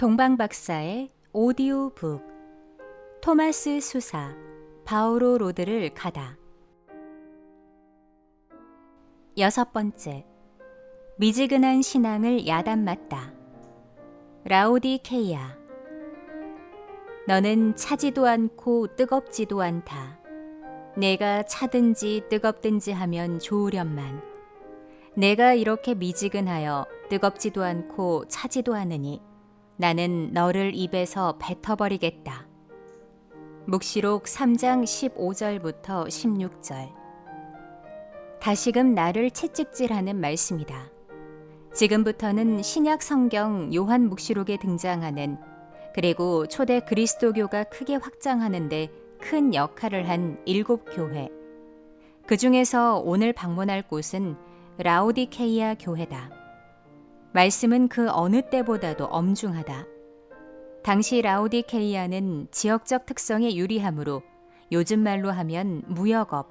동방박사의 오디오북 토마스 수사 바오로 로드를 가다. 여섯 번째 미지근한 신앙을 야단맞다. 라오디케이아 너는 차지도 않고 뜨겁지도 않다. 내가 차든지 뜨겁든지 하면 좋으련만. 내가 이렇게 미지근하여 뜨겁지도 않고 차지도 않으니 나는 너를 입에서 뱉어버리겠다. 묵시록 3장 15절부터 16절. 다시금 나를 채찍질하는 말씀이다. 지금부터는 신약 성경 요한 묵시록에 등장하는 그리고 초대 그리스도교가 크게 확장하는데 큰 역할을 한 일곱 교회. 그 중에서 오늘 방문할 곳은 라오디케이아 교회다. 말씀은 그 어느 때보다도 엄중하다. 당시 라오디케이아는 지역적 특성에 유리하므로 요즘 말로 하면 무역업,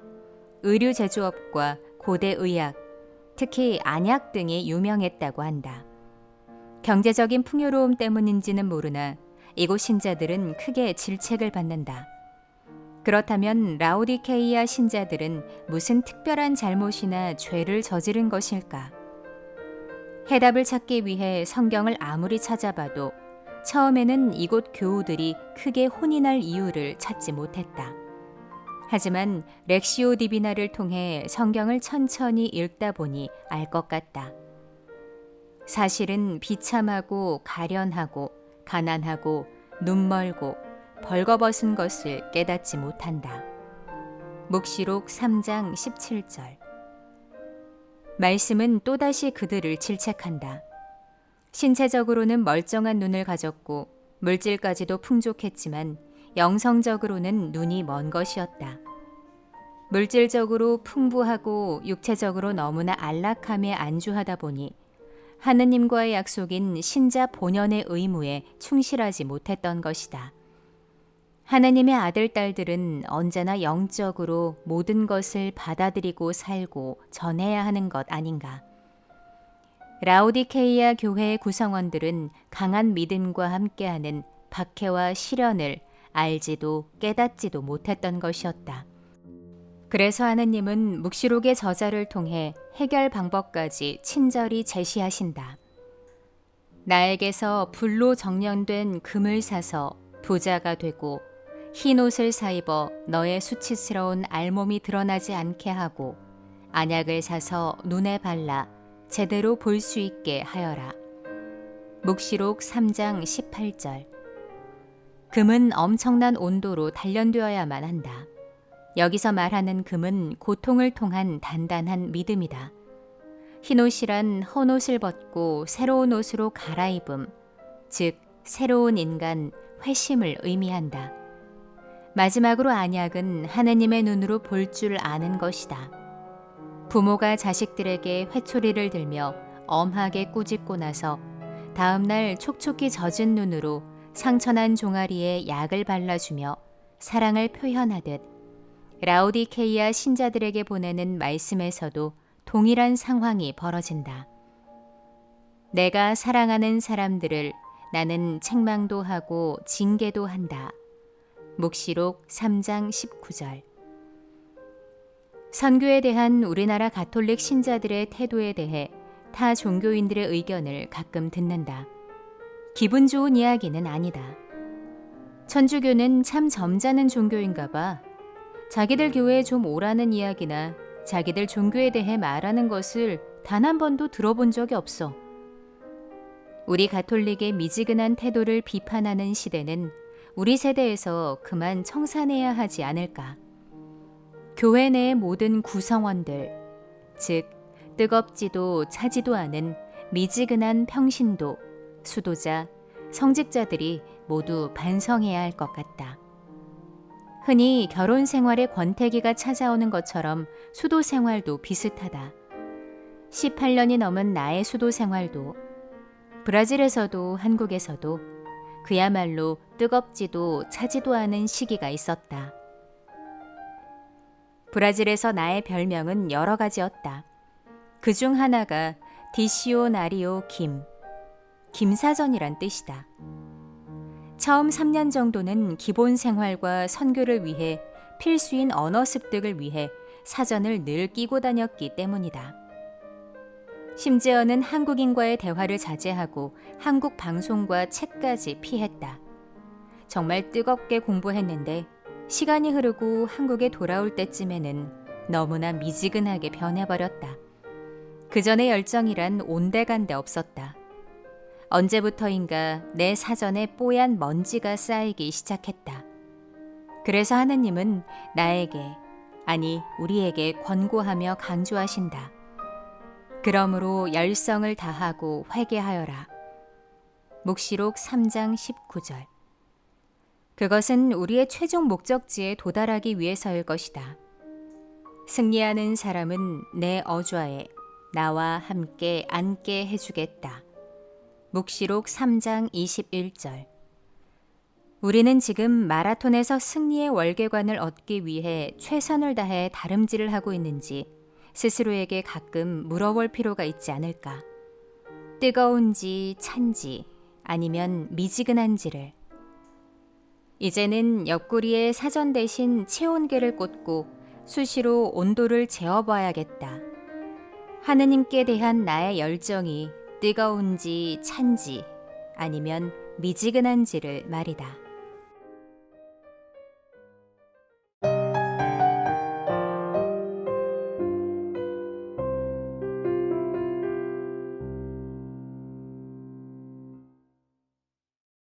의류 제조업과 고대 의학, 특히 안약 등이 유명했다고 한다. 경제적인 풍요로움 때문인지는 모르나 이곳 신자들은 크게 질책을 받는다. 그렇다면 라오디케이아 신자들은 무슨 특별한 잘못이나 죄를 저지른 것일까? 해답을 찾기 위해 성경을 아무리 찾아봐도 처음에는 이곳 교우들이 크게 혼이 날 이유를 찾지 못했다. 하지만 렉시오 디비나를 통해 성경을 천천히 읽다 보니 알 것 같다. 사실은 비참하고 가련하고 가난하고 눈멀고 벌거벗은 것을 깨닫지 못한다. 묵시록 3장 17절 말씀은 또다시 그들을 질책한다. 신체적으로는 멀쩡한 눈을 가졌고 물질까지도 풍족했지만 영성적으로는 눈이 먼 것이었다. 물질적으로 풍부하고 육체적으로 너무나 안락함에 안주하다 보니 하느님과의 약속인 신자 본연의 의무에 충실하지 못했던 것이다. 하나님의 아들, 딸들은 언제나 영적으로 모든 것을 받아들이고 살고 전해야 하는 것 아닌가. 라오디케이아 교회의 구성원들은 강한 믿음과 함께하는 박해와 시련을 알지도 깨닫지도 못했던 것이었다. 그래서 하느님은 묵시록의 저자를 통해 해결 방법까지 친절히 제시하신다. 나에게서 불로 정련된 금을 사서 부자가 되고 흰 옷을 사입어 너의 수치스러운 알몸이 드러나지 않게 하고 안약을 사서 눈에 발라 제대로 볼 수 있게 하여라. 묵시록 3장 18절 금은 엄청난 온도로 단련되어야만 한다. 여기서 말하는 금은 고통을 통한 단단한 믿음이다. 흰 옷이란 헌 옷을 벗고 새로운 옷으로 갈아입음, 즉 새로운 인간, 회심을 의미한다. 마지막으로 안약은 하느님의 눈으로 볼 줄 아는 것이다. 부모가 자식들에게 회초리를 들며 엄하게 꾸짖고 나서 다음날 촉촉히 젖은 눈으로 상처난 종아리에 약을 발라주며 사랑을 표현하듯 라우디케이아 신자들에게 보내는 말씀에서도 동일한 상황이 벌어진다. 내가 사랑하는 사람들을 나는 책망도 하고 징계도 한다. 묵시록 3장 19절 선교에 대한 우리나라 가톨릭 신자들의 태도에 대해 타 종교인들의 의견을 가끔 듣는다. 기분 좋은 이야기는 아니다. 천주교는 참 점잖은 종교인가 봐. 자기들 교회에 좀 오라는 이야기나 자기들 종교에 대해 말하는 것을 단 한 번도 들어본 적이 없어. 우리 가톨릭의 미지근한 태도를 비판하는 시대는 우리 세대에서 그만 청산해야 하지 않을까. 교회 내의 모든 구성원들, 즉, 뜨겁지도 차지도 않은 미지근한 평신도, 수도자, 성직자들이 모두 반성해야 할 것 같다. 흔히 결혼 생활의 권태기가 찾아오는 것처럼 수도 생활도 비슷하다. 18년이 넘은 나의 수도 생활도 브라질에서도 한국에서도 그야말로 뜨겁지도 차지도 않은 시기가 있었다. 브라질에서 나의 별명은 여러 가지였다. 그 중 하나가 디시오 나리오 김, 김사전이란 뜻이다. 처음 3년 정도는 기본 생활과 선교를 위해 필수인 언어 습득을 위해 사전을 늘 끼고 다녔기 때문이다. 심지어는 한국인과의 대화를 자제하고 한국 방송과 책까지 피했다. 정말 뜨겁게 공부했는데 시간이 흐르고 한국에 돌아올 때쯤에는 너무나 미지근하게 변해버렸다. 그 전의 열정이란 온데간데 없었다. 언제부터인가 내 사전에 뽀얀 먼지가 쌓이기 시작했다. 그래서 하느님은 나에게, 아니, 우리에게 권고하며 강조하신다. 그러므로 열성을 다하고 회개하여라. 묵시록 3장 19절. 그것은 우리의 최종 목적지에 도달하기 위해서일 것이다. 승리하는 사람은 내 어좌에 나와 함께 앉게 해주겠다. 묵시록 3장 21절. 우리는 지금 마라톤에서 승리의 월계관을 얻기 위해 최선을 다해 다름질을 하고 있는지 스스로에게 가끔 물어볼 필요가 있지 않을까. 뜨거운지 찬지 아니면 미지근한지를. 이제는 옆구리에 사전 대신 체온계를 꽂고 수시로 온도를 재어봐야겠다. 하느님께 대한 나의 열정이 뜨거운지 찬지 아니면 미지근한지를 말이다.